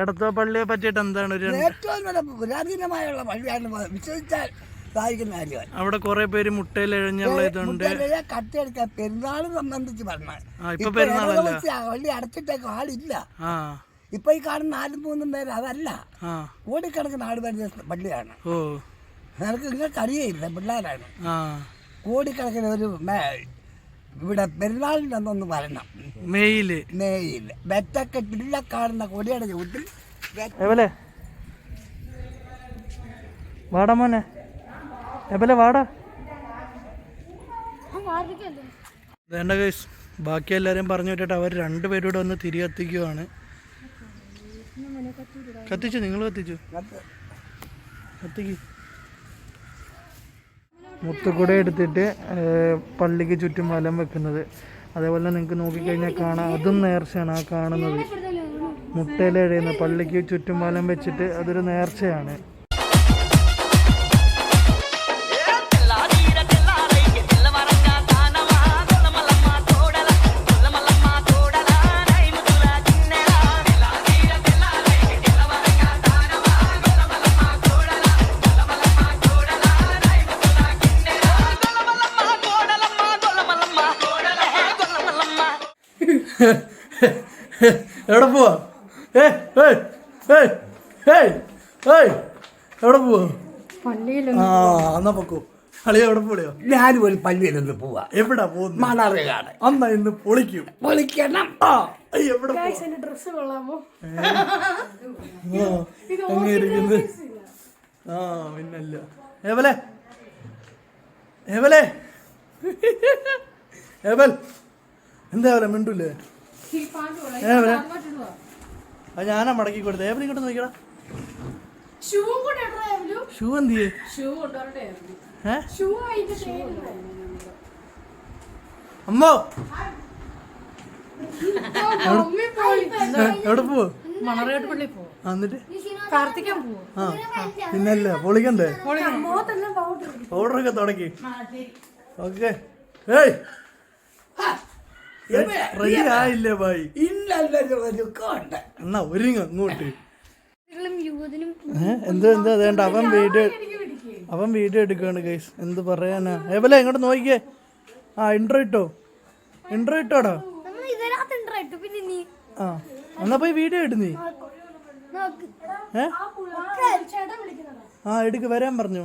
എടത്തോ പള്ളിയെ പറ്റിയിട്ട് എന്താണ് ഒരു ഏറ്റവും നല്ല പുരാതനമായുള്ള പള്ളിയാണ് വിശ്വസിച്ചാൽ സാധിക്കുന്ന കാര്യമാണ്. അവിടെ കുറെ പേര് മുട്ടയിൽ എഴഞ്ഞുള്ള ഇതുണ്ട്. കത്തിയെടുക്കാൻ പെരുന്നാൾ സംബന്ധിച്ച് പറഞ്ഞാൽ. പള്ളി അടച്ചിട്ടേക്ക് ആളില്ല. ഇപ്പൊ ഈ കാണുന്ന നാലും മൂന്നും പേര് അതല്ല. കോടിക്കണക്കിന് ആട് വരുന്ന പള്ളിയാണ്. നിനക്ക് നിങ്ങൾക്ക് അറിയയില്ല പിള്ളേരാണ് ഓടിക്കിടക്കുന്ന കോടിക്കണക്കിന് ഒരു ഇവിടെ പെരുന്നാളിന്റെ അന്നൊന്ന് വരണം. മെയിൽ. മെയിൽ. വെറ്റൊക്കെ ഇല്ല കാണുന്ന കൊടിയുടെ ചൂട്ടിൽ. എവലെ? വാടാ മോനെ. എവലെ വാടാ? വേണ്ട കേസ് ബാക്കി എല്ലാവരെയും പറഞ്ഞു വിട്ടിട്ട് അവർ രണ്ടുപേരൂടെ ഒന്ന് തിരി കത്തിക്കുവാണ്. കത്തിച്ചു? നിങ്ങൾ കത്തിച്ചു? കത്ത്. കത്തിക്ക്. മുത്തുകുട എടുത്തിട്ട് പള്ളിക്ക് ചുറ്റും വലം വെക്കുന്നത്. അതേപോലെ നിങ്ങൾക്ക് നോക്കിക്കഴിഞ്ഞാൽ കാണാം. അതും നേർച്ചയാണ് ആ കാണുന്നത്. മുട്ടയിലെഴുതുന്ന പള്ളിക്ക് ചുറ്റും വലം വെച്ചിട്ട് അതൊരു നേർച്ചയാണ്. എവിടെ പോവാ? ഏ ഏയ് ഏയ് ഏയ് ഏയ് എവിടെ പോവാ? ആ എന്നാ പൊക്കോ. അളിയ എവിടെ പോളിയോ ഞാനും ഒരു പള്ളിയിലൊന്ന് പോവാ. എവിടെ പോകുന്നു? മണറുകാട് അന്നാ ഇന്ന് പൊളിക്കും. പൊളിക്കണം. ആ എവിടെ പോവാ? ഡ്രസ് കൊള്ളാമോ? ആ, എങ്ങനെ ഇരിക്കുന്നു ആ പിന്നല്ല. ഏവലെ? ഏവലെ? ഏവൽ? എന്താ ഏവലെ മിണ്ടൂലേ? ഏവലെ അത് ഞാനാ മടക്കി കൊടുത്തേ. എവിടെ ഇങ്ങോട്ട് നോക്കിയടാ. ഷൂ എന്ത് അമ്മോ. എവിടെ പോവോ? എന്നിട്ട്? പിന്നല്ല പൊളിക്കണ്ടേ? പൗഡറൊക്കെ തുടക്കി. ഓക്കെ ഏയ്. റെഡി ആയില്ലേ ബായി? ഇല്ലല്ലൊരു ഒരുക്കമുണ്ട് എന്നാ ഒരുങ്ങ അങ്ങോട്ട്. യുവതിനും ഏ? എന്ത് എന്ത് അതേണ്ട അവൻ വീഡിയോ അവൻ വീഡിയോ എടുക്കുകയാണ് ഗൈസ് എന്ത് പറയാനാ? ഏവലെ ഇങ്ങോട്ട് നോക്കിയേ. ആ ഇൻട്രോ ഇട്ടോ. ഇൻട്രോ ഇട്ടോടാ. ആ എന്നാ പോയി വീഡിയോ ഇട്ട് നീ. നോക്ക്. ഏ? ചേട്ടൻ വിളിക്കുന്നതാ. ആ എടുക്ക് വരാൻ പറഞ്ഞു.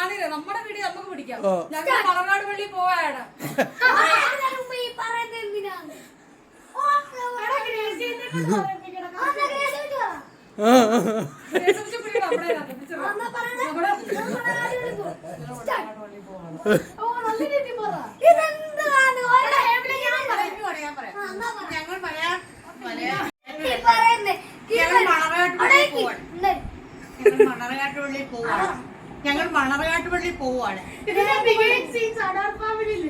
കാണില്ല നമ്മുടെ വീഡിയോ നമുക്ക് പിടിക്കാം ഓ. ഞങ്ങൾ മണർകാട് പള്ളി പോവാണ്. ഞങ്ങൾ മലയാളം ഞങ്ങൾ മണർകാട്ടുപള്ളി പോവാണ് ഞങ്ങൾ മണർകാട്ടുപള്ളി പോവാണ്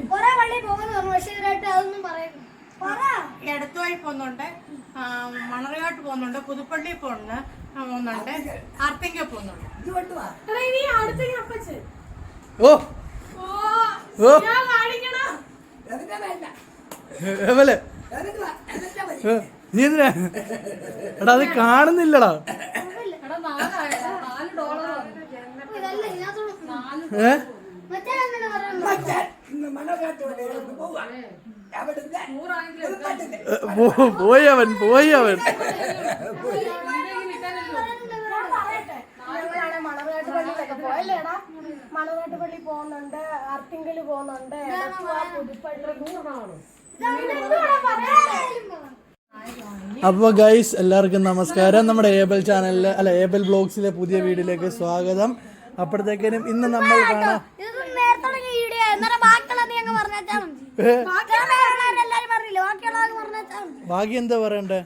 കൊറേ പള്ളി പോകുന്നു പറഞ്ഞു പക്ഷെ അതൊന്നും പറയുന്നു എടത്തുവായി പോകുന്നുണ്ട്. മണർകാട്ട് പോകുന്നുണ്ട്. പുതുപ്പള്ളി പോകുന്നു. പോകുന്നുണ്ട്. ആർത്തിങ്ക പോകുന്നുണ്ട്. ഓ. ഓ നീ എന്തിനാ? എടാ അത് കാണുന്നില്ലടാ ഇതല്ല ഇതിനകത്തോട് ഏ മറ്റേ അങ്ങനെ പറയുന്നു മച്ചാൻ, ഇന്ന് മണക്കാട്ട് വഴിയിലൊന്ന് പോവാ. അവിടുന്ന് ഒരു പട്ടിനെ. ഏ, പോ- പോയി അവൻ പോയി അവൻ ഞങ്ങളാണ് മണർകാട്ട് പള്ളിയിലൊക്കെ പോയല്ലേടാ? മണർകാട്ട് പള്ളി പോകുന്നുണ്ട് അർത്തിങ്കൽ അപ്പോൾ ഗൈസ് എല്ലാവർക്കും നമസ്കാരം. നമ്മുടെ ഏബൽ ചാനലിലെ അല്ല ഏബൽ ബ്ലോഗ്സിലെ പുതിയ വീഡിയോയിലേക്ക് സ്വാഗതം. അപ്പോഴത്തേക്കിനും ഇന്ന് നമ്മൾ കാണാം. ഭാഗ്യം എന്താ പറയണ്ടേ?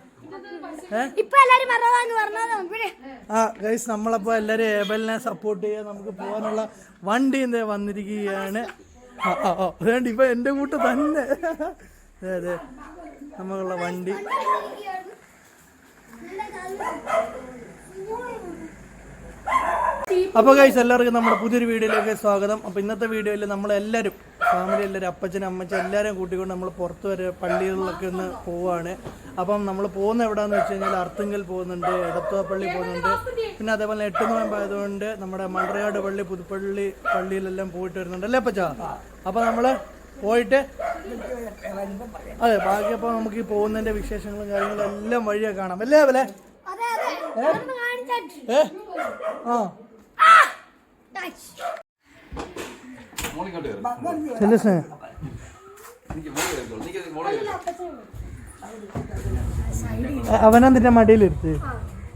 ആ ഗൈസ് നമ്മളപ്പോൾ എല്ലാവരും ഏബലിനെ സപ്പോർട്ട് ചെയ്യാൻ നമുക്ക് പോകാനുള്ള വണ്ടി എന്താ വന്നിരിക്കുകയാണ്. ആ ആ ആ അതുകൊണ്ട് ഇപ്പൊ എന്റെ കൂട്ട് തന്നെ. അതെ അതെ. നമുക്കുള്ള വണ്ടി. അപ്പോൾ ഗൈസ് എല്ലാവർക്കും നമ്മുടെ പുതിയൊരു വീഡിയോയിലേക്ക് സ്വാഗതം. അപ്പോൾ ഇന്നത്തെ വീഡിയോയിൽ നമ്മളെല്ലാവരും ഫാമിലി എല്ലാവരും അപ്പച്ചനും അമ്മച്ചും എല്ലാവരും കൂട്ടിക്കൊണ്ട് നമ്മൾ പുറത്തു വരെ പള്ളികളിലൊക്കെ ഒന്ന് പോവാണ്. അപ്പം നമ്മൾ പോകുന്ന എവിടെയാണെന്ന് വെച്ച് കഴിഞ്ഞാൽ അർത്തുങ്കൽ പോകുന്നുണ്ട് എടത്തുവപ്പള്ളി പോകുന്നുണ്ട്. പിന്നെ അതേപോലെ എട്ട് നോയമ്പായതുകൊണ്ട് നമ്മുടെ മണ്ടറയാട് പള്ളി പുതുപ്പള്ളി പള്ളിയിലെല്ലാം പോയിട്ട് വരുന്നുണ്ട്. അല്ലേ അപ്പച്ച? അപ്പോൾ നമ്മൾ പോയിട്ട് അതെ ബാക്കി അപ്പോൾ നമുക്ക് ഈ പോകുന്നതിന്റെ വിശേഷങ്ങളും കാര്യങ്ങളും എല്ലാം വഴിയൊക്കെ കാണാം. അല്ലേ അവലെ? ഏ? ആ. ചെല്ലു മടിയിൽ ഇരുത്തി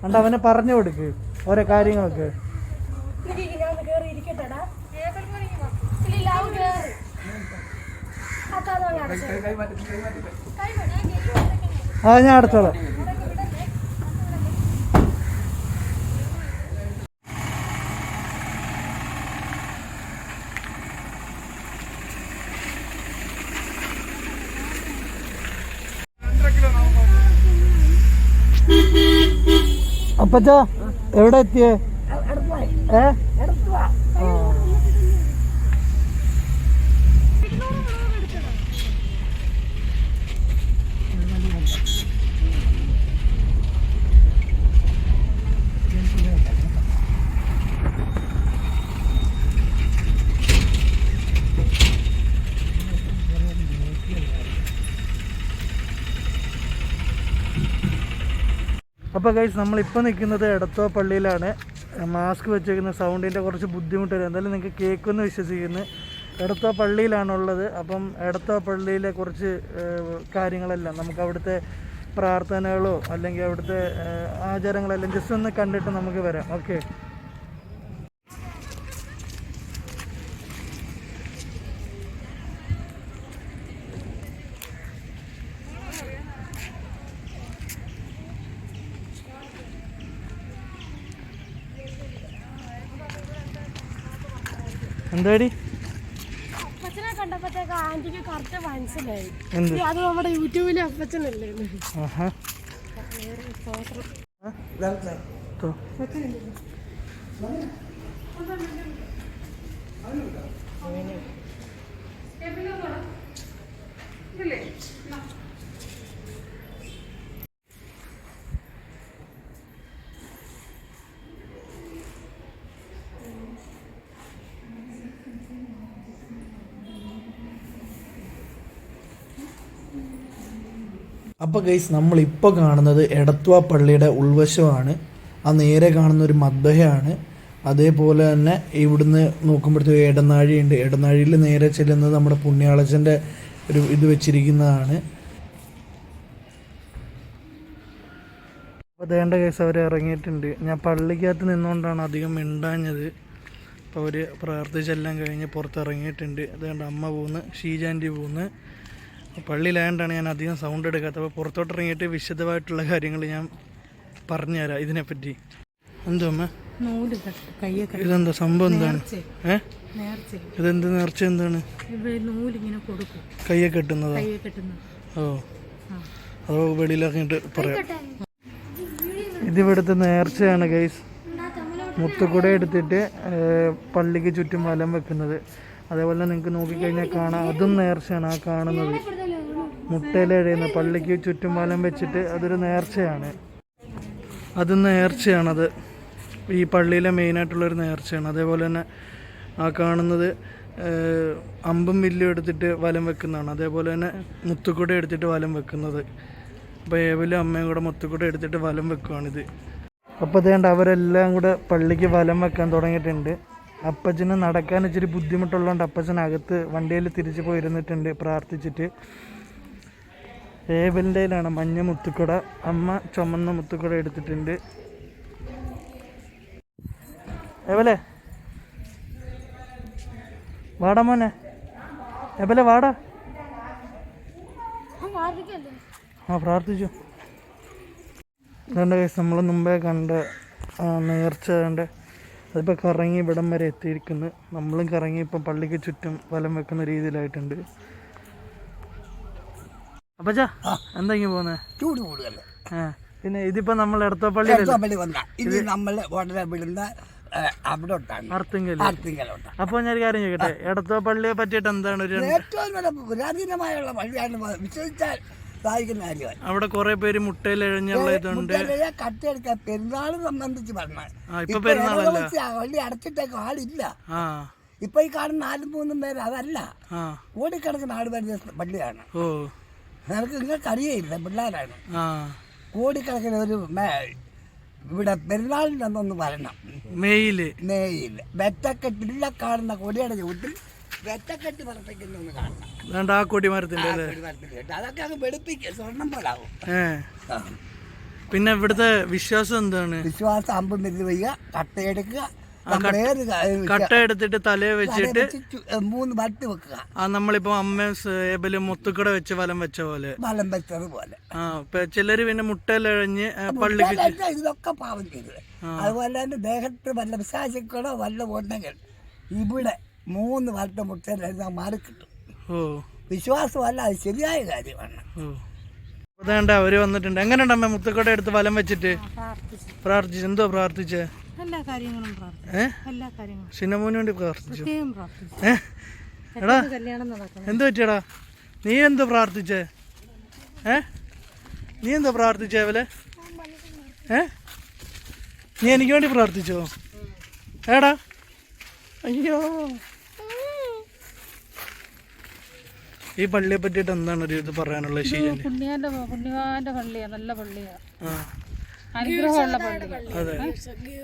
അണ്ട് അവനെ പറഞ്ഞു കൊടുക്ക് ഓരോ കാര്യങ്ങളൊക്കെ. ആ ഞാൻ അടച്ചോളാം അപ്പച്ച എവിടെ എത്തിയേ? ഏ ആ. അപ്പോൾ ഗൈസ് നമ്മളിപ്പോൾ നിൽക്കുന്നത് എടത്തോ പള്ളിയിലാണ് മാസ്ക് വെച്ചേക്കുന്ന സൗണ്ടിന്റെ കുറച്ച് ബുദ്ധിമുട്ട് വരും എന്തായാലും നിങ്ങൾക്ക് കേൾക്കുമെന്ന് വിശ്വസിക്കുന്നു. എടത്തോ പള്ളിയിലാണുള്ളത് അപ്പം എടത്തോ പള്ളിയിലെ കുറച്ച് കാര്യങ്ങളെല്ലാം നമുക്ക് അവിടുത്തെ പ്രാർത്ഥനകളോ അല്ലെങ്കിൽ അവിടുത്തെ ആചാരങ്ങളെല്ലാം ജസ്റ്റ് ഒന്ന് കണ്ടിട്ട് നമുക്ക് വരാം. ഓക്കെ എന്താടി? അപ്പച്ചനെ കണ്ടപ്പോഴത്തേക്ക് ആന്റിക്ക് കറക്റ്റ് മനസ്സിലായി. അത് നമ്മുടെ യൂട്യൂബിലെ അപ്പച്ചനല്ലേ ആഹാ. അപ്പോൾ ഗൈസ് നമ്മളിപ്പോൾ കാണുന്നത് എടത്വ പള്ളിയുടെ ഉൾവശമാണ്. ആ നേരെ കാണുന്ന ഒരു മദ്ബഹയാണ്. അതേപോലെ തന്നെ ഇവിടുന്ന് നോക്കുമ്പോഴത്തേക്ക് എടനാഴിയുണ്ട്. ഇടനാഴിയിൽ നേരെ ചെല്ലുന്നത് നമ്മുടെ പുണ്യാളച്ചന്റെ ഒരു ഇത് വെച്ചിരിക്കുന്നതാണ്. അപ്പോൾ വേണ്ട കേസ് അവർ ഇറങ്ങിയിട്ടുണ്ട്. ഞാൻ പള്ളിക്കകത്ത് നിന്നുകൊണ്ടാണ് അധികം മിണ്ടാഞ്ഞത്. അപ്പോൾ അവർ പ്രാർത്ഥിച്ചെല്ലാം കഴിഞ്ഞ് പുറത്തിറങ്ങിയിട്ടുണ്ട്. അതുകൊണ്ട് അമ്മ പോകുന്നു ഷീജാന്റി പോകുന്നു. പള്ളിയിലായതുകൊണ്ടാണ് ഞാൻ അധികം സൗണ്ട് എടുക്കാത്തത്. അപ്പോൾ പുറത്തോട്ട് ഇറങ്ങിയിട്ട് വിശദമായിട്ടുള്ള കാര്യങ്ങൾ ഞാൻ പറഞ്ഞുതരാം ഇതിനെപ്പറ്റി. എന്തോ അമ്മ? ഇതെന്താ സംഭവം എന്താണ്? ഏ? ഇതെന്ത് നേർച്ച എന്താണ്? കെട്ടുന്നതാ? കയ്യെ കെട്ടുന്ന ഓ. അതോ വെളിയിലിറങ്ങിയിട്ട് പറയാം. ഇതിവിടുത്തെ നേർച്ചയാണ് ഗൈസ് മുത്തുകുട എടുത്തിട്ട് പള്ളിക്ക് ചുറ്റും വലം വെക്കുന്നത്. അതേപോലെ നിങ്ങൾക്ക് നോക്കിക്കഴിഞ്ഞാൽ കാണാം. അതും നേർച്ചയാണ് ആ കാണുന്നത്. മുട്ടയിലെഴുതുന്ന പള്ളിക്ക് ചുറ്റും വലം വെച്ചിട്ട് അതൊരു നേർച്ചയാണ്. അത് നേർച്ചയാണത്. ഈ പള്ളിയിലെ മെയിനായിട്ടുള്ളൊരു നേർച്ചയാണ്. അതേപോലെ തന്നെ ആ കാണുന്നത് അമ്പും വില്ലും എടുത്തിട്ട് വലം വെക്കുന്നതാണ്. അതേപോലെ തന്നെ മുത്തുക്കുട എടുത്തിട്ട് വലം വെക്കുന്നത്. അപ്പോൾ ഏവലും അമ്മയും കൂടെ മുത്തുക്കുട എടുത്തിട്ട് വലം വെക്കുവാണിത്. അപ്പോൾ അതേണ്ട അവരെല്ലാം കൂടെ പള്ളിക്ക് വലം വെക്കാൻ തുടങ്ങിയിട്ടുണ്ട്. അപ്പച്ചന് നടക്കാൻ ഇച്ചിരി ബുദ്ധിമുട്ടുള്ളതുകൊണ്ട് അപ്പച്ചൻ അകത്ത് വണ്ടിയിൽ തിരിച്ചു പോയിരുന്നിട്ടുണ്ട് പ്രാർത്ഥിച്ചിട്ട്. ഏബലിന്റെ കയ്യിലാണ് മഞ്ഞ മുത്തുക്കുട. അമ്മ ചുമന്ന മുത്തുക്കുട എടുത്തിട്ടുണ്ട്. ഏബലെ വാടാ മോനെ. ഏബലെ വാടാ? ആ പ്രാർത്ഥിച്ചു. അതുകൊണ്ട് നമ്മൾ മുമ്പേ കണ്ട നേർച്ച കണ്ട് അതിപ്പോൾ കറങ്ങി ഇവിടം വരെ എത്തിയിരിക്കുന്നു. നമ്മളും കറങ്ങി ഇപ്പം പള്ളിക്ക് ചുറ്റും വലം വെക്കുന്ന രീതിയിലായിട്ടുണ്ട്. അപ്പച്ചാ എന്താ ഇങ്ങനെ പോകുന്നത് ചൂട് കൂടുതൽ ആ പിന്നെ ഇതിപ്പോ നമ്മൾ എടത്തോപ്പള്ളിയിലല്ലേ പള്ളി വന്ന ഇത് നമ്മൾ ഉടനെ വിടുന്ന അപ്പൊ ഞാൻ ഒരു കാര്യം ചോദിക്കട്ടെ എടത്തോപ്പള്ളിയെ പറ്റിയിട്ട് എന്താണ് ഒരു ഏറ്റവും നല്ല പുരാതനമായുള്ള പള്ളിയാണ് വിശ്വസിച്ചാൽ സഹായിക്കുന്ന കാര്യമാണ്. അവിടെ കുറെ പേര് മുട്ടയിൽ എഴഞ്ഞുള്ള ഇതുണ്ട്. മുത്തലയെ കട്ടെടുക്കാൻ പെരുന്നാൾ സംബന്ധിച്ച് പറഞ്ഞാൽ പള്ളി അടച്ചിട്ടേക്ക് ആളില്ല. ഇപ്പൊ ഈ കാണുന്ന നാലും മൂന്നും പേര് അതല്ല. ഓടിക്കിടക്കുന്ന ആൾ വരുന്ന പള്ളിയാണ്. ഓ. നിനക്ക് നിങ്ങൾക്ക് അറിയില്ല പിള്ളേരാണ്. കോടിക്കണക്കിന് ഒരു ഇവിടെ പെരുന്നാളിന്റെ അന്നൊന്ന് വരണം. മെയിൽ. മേയിൽ വെറ്റക്കെട്ടില്ല കാണുന്ന കൊടിയുടെ ചൂട്ടിൽ വെറ്റക്കെട്ട് പറപ്പിക്കുന്നൊന്ന് കാണണം. ആ കൊടി മരത്തിന്റെ. അതൊക്കെ അങ്ങ് വെളുപ്പിക്കുക സ്വർണം പോലാവും പിന്നെ ഇവിടുത്തെ വിശ്വാസം എന്താണ്? വിശ്വാസം അമ്പ് വയ്യ കട്ടയെടുക്കുക. കട്ട എടുത്തിട്ട് തലയെ വെച്ചിട്ട് മൂന്ന് വട്ട് വെക്കുക. ആ നമ്മളിപ്പോ അമ്മയും സേബലും മുത്തുക്കട വെച്ച് വലം വെച്ച പോലെ. വലം വെച്ചതുപോലെ. ആ ഇപ്പൊ ചിലര് പിന്നെ മുട്ടയിലെഴഞ്ഞ് ആ, പള്ളിക്ക് ഇതൊക്കെ പാവം ചെയ്തത് അതുപോലെ തന്നെ ദേഹത്ത് വല്ല വിശാസിക്കണോ വല്ല ഉണ്ടെങ്കിൽ ഇവിടെ മൂന്ന് വട്ടം മുട്ടയിൽ മാറി കിട്ടും. ഓ. വിശ്വാസമല്ല അത് ശരിയായ കാര്യമാണ്. അതേണ്ട അവർ വന്നിട്ടുണ്ട്. എങ്ങനെയുണ്ട് അമ്മ മുത്തുക്കട എടുത്ത് വലം വെച്ചിട്ട്? പ്രാർത്ഥിച്ചു. എന്തോ പ്രാർത്ഥിച്ചേ? എല്ലാ കാര്യങ്ങളും എല്ലാ കാര്യങ്ങളും. വേണ്ടി പ്രാർത്ഥിച്ചു. എടാ എന്ത് പറ്റിയടാ? നീ എന്ത് പ്രാർത്ഥിച്ചേ? ഏ? നീ എന്താ പ്രാർത്ഥിച്ചേ അവലെ? ഏ? നീ എനിക്ക് വേണ്ടി പ്രാർത്ഥിച്ചോ? ഏടാ? അയ്യോ. ഈ പള്ളിയെ പറ്റിയിട്ട് എന്താണ് ഒരു ഇത് പറയാനുള്ള ശീലന് പുണ്യാന്റെ പുണ്യവാന്റെ പള്ളിയാ നല്ല പള്ളിയാ. അനുഗ്രഹമുള്ള അതെ.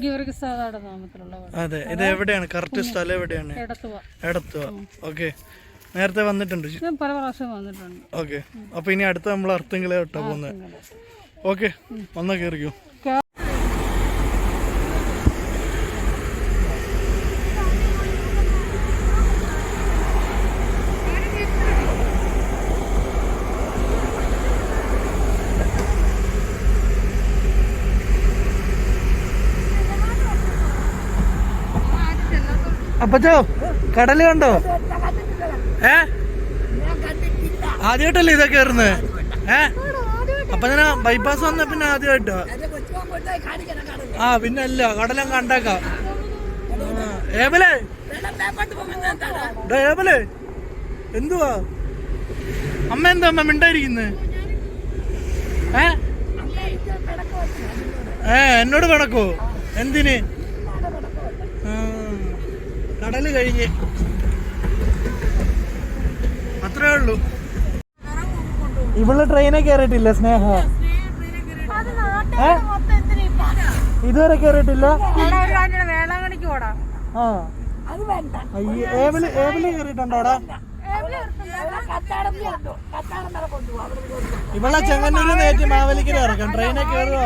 ഗീവർഗിസാദയുടെ നാമത്തിലുള്ള പള്ളി അതെ ഇത് എവിടെയാണ്? കറക്റ്റ് സ്ഥലം എവിടെയാണ്? എടത്തുവ. എടത്തുവ. ഓക്കെ. നേരത്തെ വന്നിട്ടുണ്ട്. ഞാൻ പല പ്രാവശ്യം വന്നിട്ടുണ്ട്. ഓക്കെ. അപ്പൊ ഇനി അടുത്ത നമ്മൾ അർത്ഥങ്ങളെ കേട്ടോ പോകുന്നത്. ഓക്കെ. വന്നാ കയറിക്കോ അപ്പച്ചോ കടൽ കണ്ടോ? ഏ? ആദ്യമായിട്ടല്ലേ ഇതൊക്കെ കയറുന്നത് ഏ? അപ്പൊ ഞാൻ ബൈപ്പാസ് വന്ന പിന്നെ ആദ്യമായിട്ടോ? ആ പിന്നെ അല്ല കടലും കണ്ടേക്കാം. ഏബലേ എന്തുവാ? അമ്മ എന്താ അമ്മ മിണ്ടായിരിക്കുന്നത് ഏ? ഏ എന്നോട് കിടക്കോ എന്തിന്? കടൽ കഴിഞ്ഞ്. അത്രേ ഉള്ളൂ. ഇവൾ ട്രെയിനെ കയറിയിട്ടില്ല സ്നേഹ? ഇതുവരെ കയറിയിട്ടില്ല വേളാങ്കണിക്ക് ആ ഇവളെ ചെങ്ങന്നൂരിൽ നേറ്റി മാവേലിക്കര ഇറക്കാം. ട്രെയിനെ കയറുക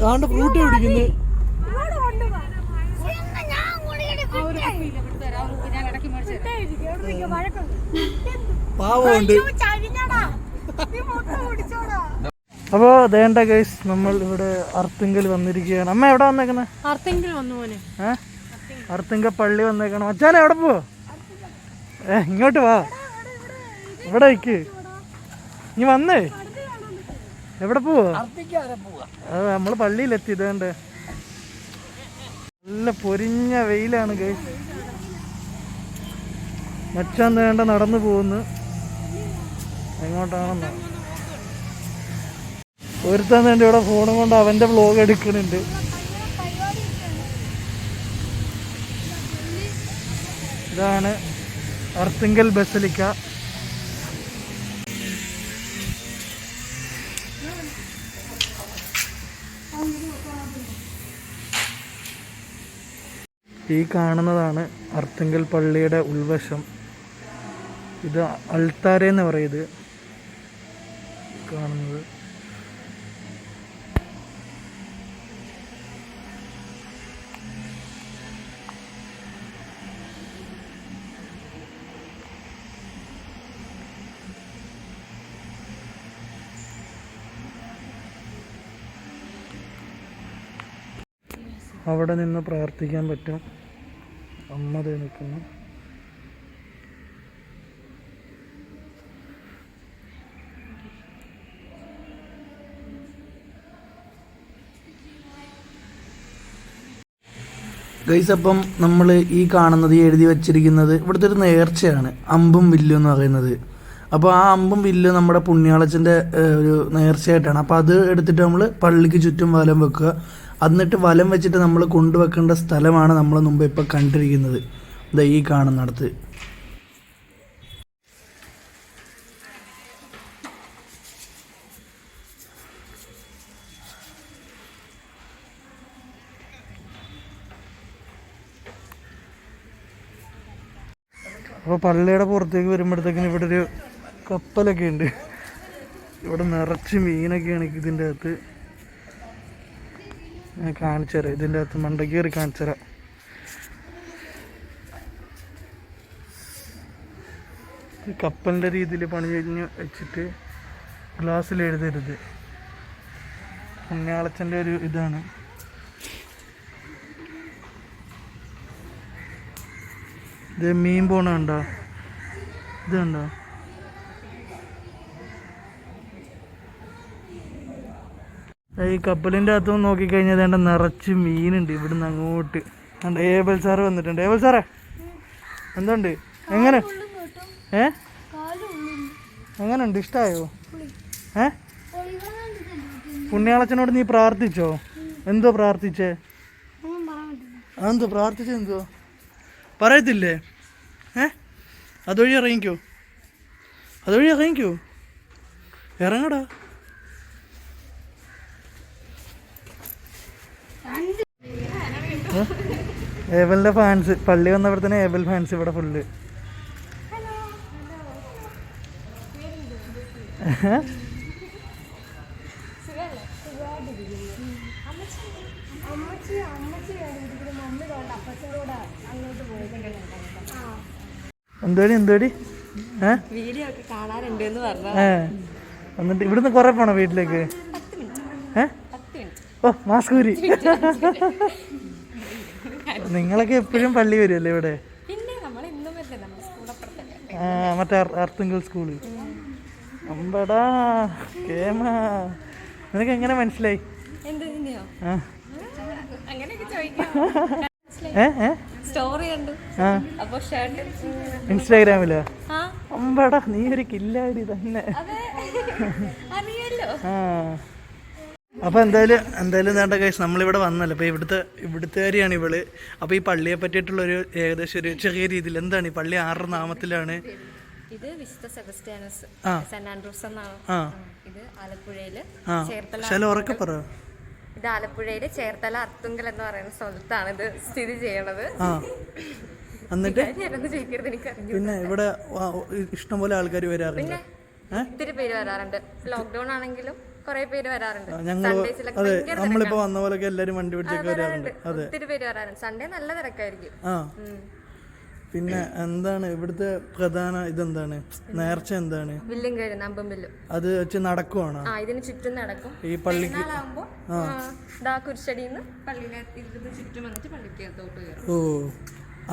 അതുകൊണ്ട് ഫ്രൂട്ട് കുടിക്കുന്നു. പാവമുണ്ട് അപ്പോൾ ദേണ്ട ഗൈസ് നമ്മൾ ഇവിടെ അർത്തിങ്കൽ വന്നിരിക്കുകയാണ്. അമ്മ എവിടെ വന്നേക്കണ അർത്തിങ്കൽ വന്നു മോനെ. അർത്തിങ്ക പള്ളി വന്നേക്കണം. അച്ഛനെ എവിടെ പോ? ഏ ഇങ്ങോട്ട് വാ. ഇവിടെ നീ വന്നേ? എവിടെ പോവോ? അതെ നമ്മൾ പള്ളിയിലെത്തി ദേണ്ട നല്ല പൊരിഞ്ഞ വെയിലാണ് ഗൈസ് മച്ചാൻ വേണ്ട നടന്നു പോകുന്നു. എങ്ങോട്ടാണെന്നോ. ഒരുത്താൻ വേണ്ടി ഇവിടെ ഫോണും കൊണ്ട് അവന്റെ വ്ലോഗ് എടുക്കുന്നുണ്ട്. ഇതാണ് അർത്തിങ്കൽ ബസലിക്ക. ഈ കാണുന്നതാണ് അർത്തിങ്കൽ പള്ളിയുടെ ഉൾവശം. ഇത് അൾത്താര എന്ന് പറയുന്നത് കാണുന്നത്. അവിടെ നിന്ന് പ്രാർത്ഥിക്കാൻ പറ്റും. അമ്മ നിൽക്കുന്നു. ഗൈസ് അപ്പം നമ്മൾ ഈ കാണുന്നത് എഴുതി വച്ചിരിക്കുന്നത് ഇവിടുത്തെ ഒരു നേർച്ചയാണ്. അമ്പും വില്ലും എന്ന് പറയുന്നത്. അപ്പോൾ ആ അമ്പും വില്ലും നമ്മുടെ പുണ്യാളച്ചന്റെ ഒരു നേർച്ചയായിട്ടാണ്. അപ്പോൾ അത് എടുത്തിട്ട് നമ്മൾ പള്ളിക്ക് ചുറ്റും വലം വെക്കുക. എന്നിട്ട് വലം വെച്ചിട്ട് നമ്മൾ കൊണ്ടുവെക്കേണ്ട സ്ഥലമാണ് നമ്മൾ മുമ്പ് ഇപ്പോൾ കണ്ടിരിക്കുന്നത്. ഈ കാണുന്നിടത്ത്. അപ്പോൾ പള്ളിയുടെ പുറത്തേക്ക് വരുമ്പോഴത്തേക്കിന് ഇവിടെ ഒരു കപ്പലൊക്കെ ഉണ്ട്. ഇവിടെ നിറച്ച് മീനൊക്കെയാണ് ഇതിന്റെ അകത്ത്. ഞാൻ കാണിച്ചു തരാം. ഇതിന്റെ അകത്ത് മണ്ടയ്ക്ക് കയറി കാണിച്ചു തരാം. കപ്പലിന്റെ രീതിയിൽ പണി കഴിഞ്ഞ് വെച്ചിട്ട് ഗ്ലാസ്സിൽ എഴുതരുത്. പുണ്യാളച്ചന്റെ ഒരു ഇതാണ്. ഇത് മീൻ പോണ കണ്ടോ. ഇത് കണ്ടോ. ഈ കപ്പലിന്റെ അകത്ത് നോക്കിക്കഴിഞ്ഞാൽ വേണ്ട നിറച്ച് മീനുണ്ട് ഇവിടുന്ന് അങ്ങോട്ട്. കണ്ട ഏബൽ സാറ് വന്നിട്ടുണ്ട്. ഏബൽ സാറേ എന്തുണ്ട്? എങ്ങനെ? ഏ? എങ്ങനെയുണ്ട്? ഇഷ്ടമായോ ഏ? പുണ്യാളച്ചനോട് നീ പ്രാർത്ഥിച്ചോ? എന്തോ പ്രാർത്ഥിച്ചേ? എന്തോ? പ്രാർത്ഥിച്ചെന്തോ പറയത്തില്ലേ? ഏ? അതുവഴി ഇറങ്ങിക്കോ. അതുവഴി ഇറങ്ങിക്കോ. ഇറങ്ങടാ. ഏബലിന്റെ ഫാൻസ് പള്ളി വന്നപ്പോഴത്തേന് ഏബൽ ഫാൻസ് ഇവിടെ ഫുള്ള് അമ്മച്ചി അമ്മച്ചി കണ്ടിരിക്കുന്നു മമ്മി കൊണ്ട് അപ്പച്ചന്റെ കൂടെ അങ്ങോട്ട് പോയിട്ടുണ്ടായിരുന്നു എന്തോടി എന്തോടി? എന്നിട്ട് ഇവിടുന്ന് കുറെ പോണോ വീട്ടിലേക്ക്? ഓ മാസ്കൂരി. നിങ്ങളൊക്കെ എപ്പോഴും പള്ളി വരുമല്ലേ ഇവിടെ? ആ മറ്റേ അർത്തുങ്കൽ സ്കൂൾ. അമ്പടാ കേമ. നിനക്ക് എങ്ങനെ മനസ്സിലായി? ഏ ഏ? സ്റ്റോറി കണ്ടു അപ്പൊ ഷർട്ട് ഇൻസ്റ്റാഗ്രാമിലോ? അമ്പടാ നീ ഒരു കില്ലാടി തന്നെ. അപ്പോൾ എന്തായാലും എന്തായാലും വേണ്ട കേസ് നമ്മളിവിടെ വന്നല്ലോ. അപ്പോൾ ഇവിടുത്തെ ഇവിടുത്തുകാരിയാണ് ഇവൾ. അപ്പോൾ ഈ പള്ളിയെ പറ്റിയിട്ടുള്ളൊരു ഏകദേശം ഒരു ചെറിയ രീതിയിൽ എന്താണ് ഈ പള്ളി ആറ് നാമത്തിലാണ്? ഇത് വിശുദ്ധ സെബസ്റ്റിയാനസ്. സെന്റ് ആൻഡ്രൂസ് എന്നാണ്. ഇത് ആലപ്പുഴയിൽ ചേർത്തല ഉറക്കെ പറ. ഇത് ആലപ്പുഴയിലെ ചേർത്തല അർത്തുങ്കൽ എന്ന് പറയുന്ന സ്ഥലത്താണ് ഇത് സ്ഥിതി ചെയ്യണത്. എന്നിട്ട്? ചോദിക്കരുത് എനിക്ക് പിന്നെ ഇവിടെ ഇഷ്ടംപോലെ ആൾക്കാർ വരാറുണ്ട്. ഒത്തിരി പേര് വരാറുണ്ട്. ലോക്ക്ഡൌൺ ആണെങ്കിലും കുറെ പേര് വരാറുണ്ട്. അതെ നമ്മളിപ്പോ വന്ന പോലെ എല്ലാരും വണ്ടി പിടിച്ചൊക്കെ വരാറുണ്ട്. ഒത്തിരി പേര് വരാറുണ്ട്. സൺഡേ നല്ല തിരക്കായിരിക്കും. പിന്നെ എന്താണ് ഇവിടുത്തെ പ്രധാന ഇതെന്താണ്? നേർച്ച എന്താണ്? വില്ലും വില്ലും. അത് വെച്ച് നടക്കുവാണോ? ആ ഇതിന് ചുറ്റും നടക്കും. ഈ പള്ളിക്ക് പെരുന്നാളാകുമ്പോ ദാ കുരിശടിന്ന് പള്ളിയിലെ ഇത് ചുറ്റും വന്നിട്ട് പള്ളിക്കകത്തോട്ട് കയറും. ഓ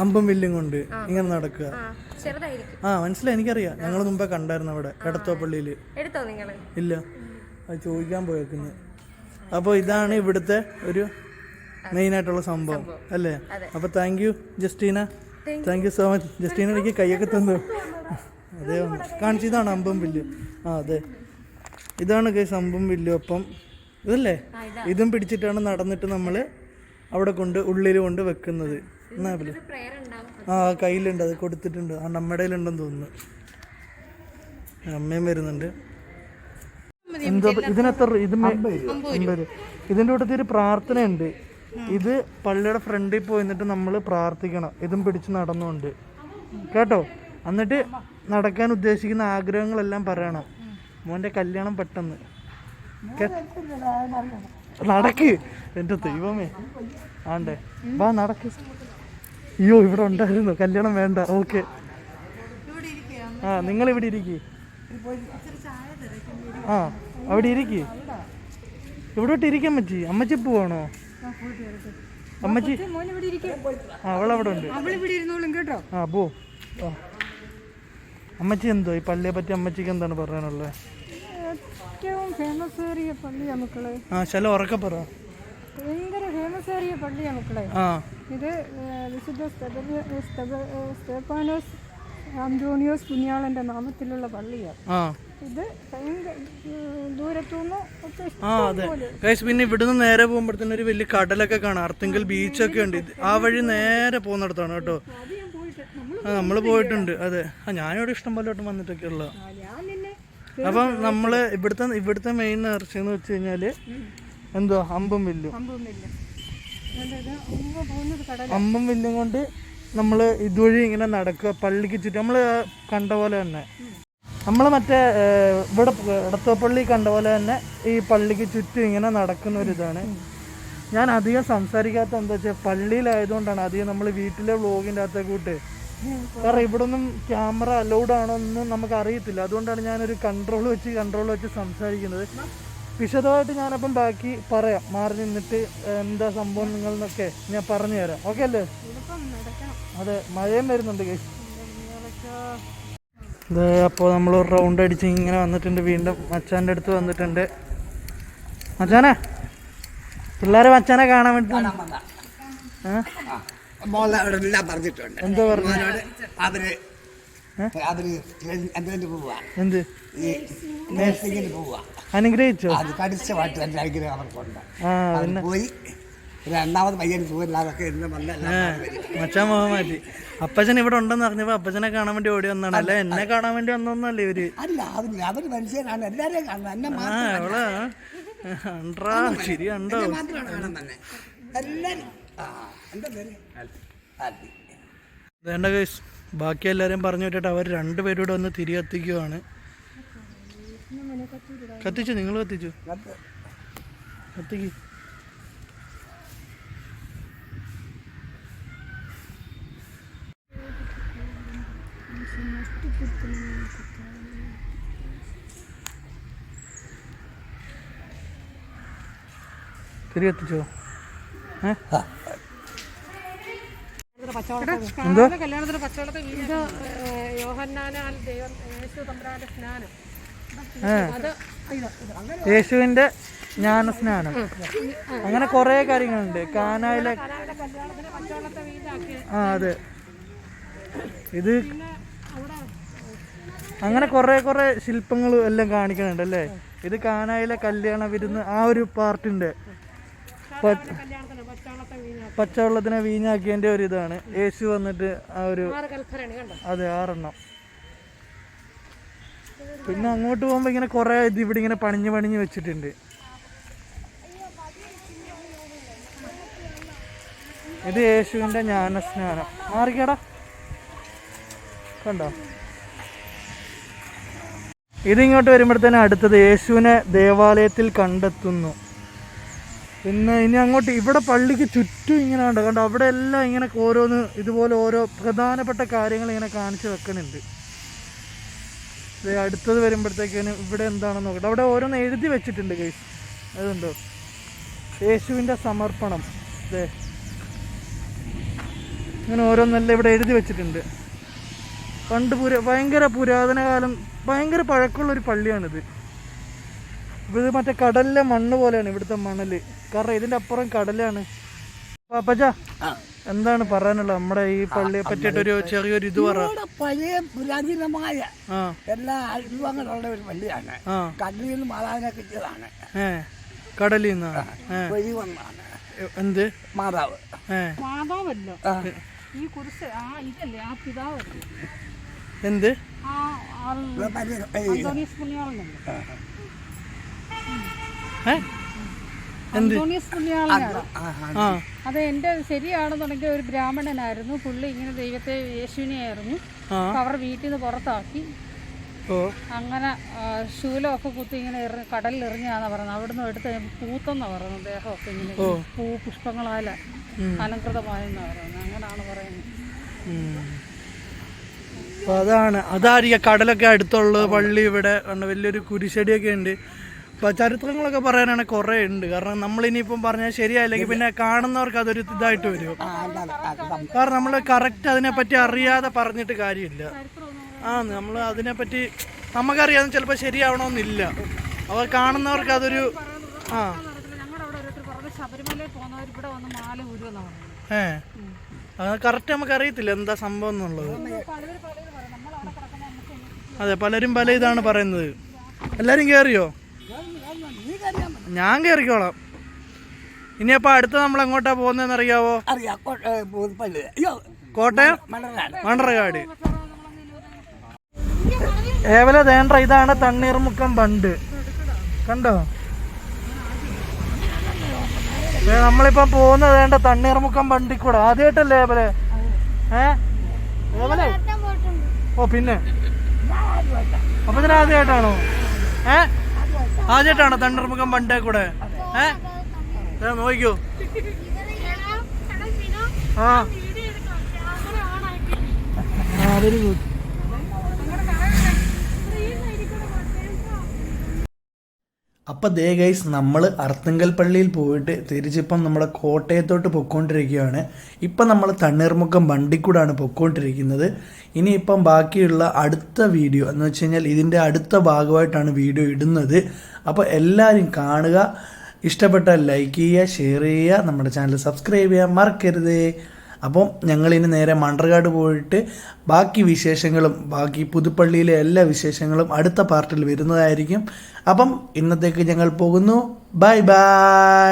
അമ്പം വില്ലും കൊണ്ട് ഇങ്ങനെ നടക്കുക. ആ മനസ്സിലായി എനിക്കറിയാം. ഞങ്ങൾ മുമ്പേ കണ്ടായിരുന്നു അവിടെ എടത്തോ പള്ളിയിൽ എടുത്തോ നിങ്ങൾ ഇല്ല. അത് ചോദിക്കാൻ പോയേക്കുന്നു. അപ്പോൾ ഇതാണ് ഇവിടുത്തെ ഒരു മെയിൻ ആയിട്ടുള്ള സംഭവം അല്ലേ? അപ്പോൾ thank you Justina. Thank you so much Justina എനിക്ക് കൈയൊക്കെ തന്നു. അതെ കാണിച്ചു ഇതാണ് അമ്പും വില്ല്. ആ അതെ. ഇതാണ് കേസ് അമ്പും വില്ലും അപ്പം ഇതല്ലേ? ഇതും. പിടിച്ചിട്ടാണ് നടന്നിട്ട് നമ്മൾ അവിടെ കൊണ്ട് ഉള്ളിൽ കൊണ്ട് വെക്കുന്നത്. എന്നാ ഉണ്ടാവും. ആ കയ്യിലുണ്ട്. അത് കൊടുത്തിട്ടുണ്ട്. ആ നമ്മുടെ ഉണ്ടെന്ന് തോന്നുന്നു. അമ്മയും വരുന്നുണ്ട്. എന്തോ ഇതിനെത്ര ഇത്. ഇതിന്റെ കൂട്ടത്തിൽ ഒരു പ്രാർത്ഥനയുണ്ട്. ഇത് പള്ളിയുടെ ഫ്രണ്ടിൽ പോയിന്നിട്ട് നമ്മൾ പ്രാർത്ഥിക്കണം. ഇതും പിടിച്ച് നടന്നുകൊണ്ട്. കേട്ടോ? എന്നിട്ട് നടക്കാൻ ഉദ്ദേശിക്കുന്ന ആഗ്രഹങ്ങളെല്ലാം പറയണം. മോന്റെ കല്യാണം പെട്ടെന്ന്. നടക്ക്. എന്റെ ദൈവമേ. ആണ്ടേ. വാ നടക്ക്. അയ്യോ ഇവിടെ ഉണ്ടായിരുന്നു. കല്യാണം വേണ്ട. ഓക്കെ. ആ നിങ്ങൾ ഇവിടെ ഇരിക്കേ. ആ അവിടെ ഇരിക്കേ. ഇവിടോട്ട് ഇരിക്കാൻ പറ്റി അമ്മച്ചി പോവാണോ? അമ്മച്ചി. അവളവിടെ ഉണ്ട്. കേട്ടോ. ആ പോ. അമ്മച്ചി എന്തോ ഈ പള്ളിയെ പറ്റി അമ്മച്ചിക്ക് എന്താണ് പറയാനുള്ളത് ഏറ്റവും ഫേമസ് ഏറിയ പള്ളിയാ മക്കളെ. ആ ശല ഉറക്കെ പറ. ഭയങ്കര ഫേമസ് ഏറിയ പള്ളിയാ മക്കളെ. ഇത് വിശുദ്ധ സ്തെഫാനോസ് അന്തോണിയോസ് പുണ്യാളന്റെ നാമത്തിലുള്ള പള്ളിയാണ് ആ. ഇത് ആ അതെ. ഗൈസ് പിന്നെ ഇവിടുന്ന് നേരെ പോകുമ്പോഴത്തേന് ഒരു വലിയ കടലൊക്കെ കാണാം. അർത്തിങ്കൽ ബീച്ചൊക്കെ ഉണ്ട്. ആ വഴി നേരെ പോകുന്നിടത്താണ് കേട്ടോ. ആ നമ്മൾ പോയിട്ടുണ്ട്. അതെ. ആ ഞാനിവിടെ ഇഷ്ടം പോലെ വട്ടം വന്നിട്ടൊക്കെ ഉള്ള അപ്പം നമ്മൾ ഇവിടുത്തെ ഇവിടുത്തെ മെയിൻ നേർച്ച എന്ന് വെച്ച് കഴിഞ്ഞാൽ എന്തോ അമ്പും വില്ലും. അമ്പും വില്ലും. കൊണ്ട് നമ്മൾ ഇതുവഴി ഇങ്ങനെ നടക്കുക. പള്ളിക്ക് ചുറ്റും നമ്മൾ കണ്ട പോലെ തന്നെ. നമ്മൾ മറ്റേ ഇവിടെ ഇടത്തോപ്പള്ളി കണ്ട പോലെ തന്നെ ഈ പള്ളിക്ക് ചുറ്റും ഇങ്ങനെ നടക്കുന്ന ഒരു ഇതാണ് ഞാൻ അധികം സംസാരിക്കാത്ത എന്താ വെച്ചാൽ പള്ളിയിലായതുകൊണ്ടാണ് അധികം നമ്മൾ വീട്ടിലെ വ്ളോഗിന്റെ അകത്തെ കൂട്ട് കാരണം ഇവിടെ ഒന്നും ക്യാമറ അലൗഡ് ആണോ എന്നും നമുക്ക് അറിയത്തില്ല അതുകൊണ്ടാണ് ഞാനൊരു കൺട്രോൾ വെച്ച് കൺട്രോൾ വെച്ച് സംസാരിക്കുന്നത്. വിശദമായിട്ട് ഞാനപ്പം ബാക്കി പറയാം. മാറി നിന്നിട്ട് എന്താ സംഭവം നിങ്ങളെന്നൊക്കെ ഞാൻ പറഞ്ഞു തരാം ഓക്കെ അല്ലേ? അതെ മഴയും വരുന്നുണ്ട് കേസ് ഇത് അപ്പോൾ നമ്മൾ ഒരു റൗണ്ട് അടിച്ച് ഇങ്ങനെ വന്നിട്ടുണ്ട്. വീണ്ടും മച്ചാന്റെ അടുത്ത് വന്നിട്ടുണ്ട്. മച്ചാനെ പിള്ളേരെ മച്ചാനെ കാണാൻ വേണ്ടി? മോളോടെല്ലാം പറഞ്ഞിട്ടുണ്ട്. എന്താ പറഞ്ഞു? അവർ അവർ എന്തിനു പോവാ? എന്ത്? പോവാ. അനുഗ്രഹിച്ചോ? അത് പാട്ട് അനുഗ്രഹം അവർക്കുണ്ട്. പോയി രണ്ടാമത് പയ്യൻ സുഖമില്ലാതൊക്കെ ഇരുന്ന് വന്ന്. മച്ചാൻ മാറ്റി അപ്പച്ചൻ ഇവിടെ ഉണ്ടെന്ന് പറഞ്ഞപ്പോ അപ്പച്ചനെ കാണാൻ വേണ്ടി ഓടി വന്നാണ്. അല്ല? എന്നെ കാണാൻ വേണ്ടി വന്നല്ല ഇവർ? അല്ല അവർ അവർ മനുഷ്യനാണ് എല്ലാരെയും കാണുന്നത് എന്നെ മാത്രം ശരി ഉണ്ടോ. വേണ്ട കേസ് ബാക്കി എല്ലാവരെയും പറഞ്ഞു വിട്ടിട്ട് അവർ രണ്ടുപേരും ഒന്ന് വന്ന് തിരികെത്തിക്കുവാണ് കത്തിച്ചു? നിങ്ങൾ കത്തിച്ചു? കത്തിക്ക്. തിരി എന്തോ? കല്യാണത്തിന് പച്ചവെള്ളത്തെ വീട്. യോഹന്നാനാൽ ദൈവം യേശു തമ്പുരാന്റെ സ്നാനം. യേശുവിന്റെ ജ്ഞാനസ്നാനം. അങ്ങനെ കൊറേ കാര്യങ്ങളുണ്ട്. കാനായിലെ ആ അതെ. ഇത് അങ്ങനെ കുറെ കുറെ ശില്പങ്ങൾ എല്ലാം കാണിക്കുന്നുണ്ട് അല്ലേ? ഇത് കാനായിലെ കല്യാണ വിരുന്ന് ആ ഒരു പാർട്ടിന്റെ പച്ചവെള്ളത്തിനെ വീഞ്ഞാക്കിയതിന്റെ ഒരു ഇതാണ്. യേശു വന്നിട്ട് ആ ഒരു അതെ ആറെണ്ണം. പിന്നെ അങ്ങോട്ട് പോകുമ്പോ ഇങ്ങനെ കുറെ ഇത് ഇവിടെ ഇങ്ങനെ പണിഞ്ഞു പണിഞ്ഞു വെച്ചിട്ടുണ്ട്. ഇത് യേശുവിന്റെ ജ്ഞാനസ്നാനം. മാറിക്കടാ. കണ്ടോ? ഇതിങ്ങോട്ട് വരുമ്പോഴത്തേനും അടുത്തത് യേശുവിനെ ദേവാലയത്തിൽ കണ്ടെത്തുന്നു. പിന്നെ ഇനി അങ്ങോട്ട് ഇവിടെ പള്ളിക്ക് ചുറ്റും ഇങ്ങനെ ഉണ്ട്. കണ്ടോ അവിടെ എല്ലാം ഇങ്ങനെ ഓരോന്ന് ഇതുപോലെ ഓരോ പ്രധാനപ്പെട്ട കാര്യങ്ങൾ ഇങ്ങനെ കാണിച്ചു വെക്കുന്നുണ്ട് അടുത്തത് വരുമ്പോഴത്തേക്കിനും ഇവിടെ എന്താണെന്ന് നോക്കട്ടെ. അവിടെ ഓരോന്ന് എഴുതി വെച്ചിട്ടുണ്ട് കേസ് അതുണ്ടോ? യേശുവിന്റെ സമർപ്പണം. അതെ ഇങ്ങനെ ഓരോന്നെല്ലാം ഇവിടെ എഴുതി വെച്ചിട്ടുണ്ട്. പണ്ട് പുര ഭയങ്കര പുരാതന കാലം ഭയങ്കര പഴക്കമുള്ള ഒരു പള്ളിയാണിത്. ഇത് മറ്റേ കടലിലെ മണ്ണ് പോലെയാണ് ഇവിടുത്തെ മണൽ. കാരണം ഇതിന്റെ അപ്പുറം കടലാണ്. പാപ്പച്ച എന്താണ് പറയാനുള്ളത്? നമ്മുടെ ഈ പള്ളിയെ പറ്റിയിട്ടൊരു ചെറിയൊരു ഇത് പറ. പഴയ പുരാതനമായ എല്ലാ അത്ഭുതങ്ങളുള്ള ഒരു പള്ളിയാണ്. കടലിൽ നിന്ന് മാതാവിനെ കിട്ടിയതാണ്. കടലിൽ നിന്നാണ് വന്നാണ് എന്ത്? മാതാവ്. മാതാവല്ലോ? ഈ കുറിച്ച് ആ ഇതല്ലേ ആ പിതാവല്ലേ? എന്ത് എന്ത് അത് എന്റെ ശരിയാണെന്നുണ്ടെങ്കിൽ ഒരു ബ്രാഹ്മണനായിരുന്നു പുള്ളി ഇങ്ങനെ ദൈവത്തെ യേശുവിനെയായിരുന്നു അവർ വീട്ടിൽ നിന്ന് പുറത്താക്കി അങ്ങനെ ശൂലമൊക്കെ കുത്തി ഇങ്ങനെ എറിഞ്ഞ് കടലിൽ എറിഞ്ഞാന്നാ പറയുന്നത് അവിടുന്ന് എടുത്ത് പൂത്തെന്നാ പറയുന്നത് ദേഹമൊക്കെ ഇങ്ങനെ പൂ പുഷ്പങ്ങളാല അലങ്കൃതമായെന്നാ പറയുന്നത് അങ്ങനാണ് പറയുന്നത് അപ്പൊ അതാണ്. അതായിരിക്കും കടലൊക്കെ അടുത്തുള്ള പള്ളി ഇവിടെ കണ്ട വലിയൊരു കുരിശടിയൊക്കെ ഉണ്ട്. അപ്പൊ ചരിത്രങ്ങളൊക്കെ പറയാനാണ് കുറേ ഉണ്ട്. കാരണം നമ്മൾ നമ്മളിനിയിപ്പം പറഞ്ഞാൽ ശരിയായില്ലെങ്കിൽ പിന്നെ കാണുന്നവർക്ക് അതൊരു ഇതായിട്ട് വരും. കാരണം നമ്മൾ കറക്റ്റ് അതിനെപ്പറ്റി അറിയാതെ പറഞ്ഞിട്ട് കാര്യമില്ല. ആ നമ്മൾ അതിനെപ്പറ്റി നമുക്കറിയാതെ ചിലപ്പോ ശരിയാവണമെന്നില്ല അവർ കാണുന്നവർക്ക് അതൊരു ആ. ഏ. അത് കറക്റ്റ് നമുക്ക് അറിയത്തില്ല എന്താ സംഭവം എന്നുള്ളത് പലരും പലരും പറയും നമ്മൾ അവിടെ കിടക്കുമ്പോൾ നമുക്ക് അതെ പലരും പല ഇതാണ് പറയുന്നത്. എല്ലാരും കേറിയോ? ഞാൻ കയറിക്കോളാം ഇനിയപ്പോ അടുത്ത് നമ്മൾ എങ്ങോട്ടാ പോകുന്നതെന്ന് അറിയാവോ? കോട്ടയം? മണ്ണറകാട് ഏവല തേണ്ട ഇതാണ് തണ്ണീർമുക്കം ബണ്ട്. കണ്ടോ? നമ്മളിപ്പം പോകുന്നത് വേണ്ട തണ്ണീർമുക്കം ബണ്ടി കൂടെ. ആദ്യമായിട്ടല്ലേ ഏവലെ? ഏവലെ? ഓ പിന്നെ. അപ്പൊ ഇതിന് ആദ്യമായിട്ടാണോ? ഏ? ആദ്യമായിട്ടാണോ തണ്ടർമുഖം പണ്ടേ കൂടെ? ഏ? നോക്കൂ ആ. ഗുഡ് അപ്പം ദേ ഗൈസ് നമ്മൾ അർത്തുങ്കൽ പള്ളിയിൽ പോയിട്ട് തിരിച്ചിപ്പം നമ്മുടെ കോട്ടയത്തോട്ട് പൊയ്ക്കൊണ്ടിരിക്കുകയാണ് ഇപ്പം നമ്മൾ തണ്ണീർമുക്കം വണ്ടിക്കൂടാണ് പൊയ്ക്കൊണ്ടിരിക്കുന്നത് ഇനിയിപ്പം ബാക്കിയുള്ള അടുത്ത വീഡിയോ എന്ന് വെച്ച് കഴിഞ്ഞാൽ ഇതിന്റെ അടുത്ത ഭാഗമായിട്ടാണ് വീഡിയോ ഇടുന്നത്. അപ്പോൾ എല്ലാവരും കാണുക. ഇഷ്ടപ്പെട്ടാൽ ലൈക്ക് ചെയ്യുക ഷെയർ ചെയ്യുക. നമ്മുടെ ചാനൽ സബ്സ്ക്രൈബ് ചെയ്യാൻ മറക്കരുത്. അപ്പം ഞങ്ങളിനി നേരെ മണ്ടർകാട് പോയിട്ട് ബാക്കി വിശേഷങ്ങളും ബാക്കി പുതുപ്പള്ളിയിലെ എല്ലാ വിശേഷങ്ങളും അടുത്ത പാർട്ടിൽ വരുന്നതായിരിക്കും. അപ്പം ഇന്നത്തേക്ക് ഞങ്ങൾ പോകുന്നു. Bye bye.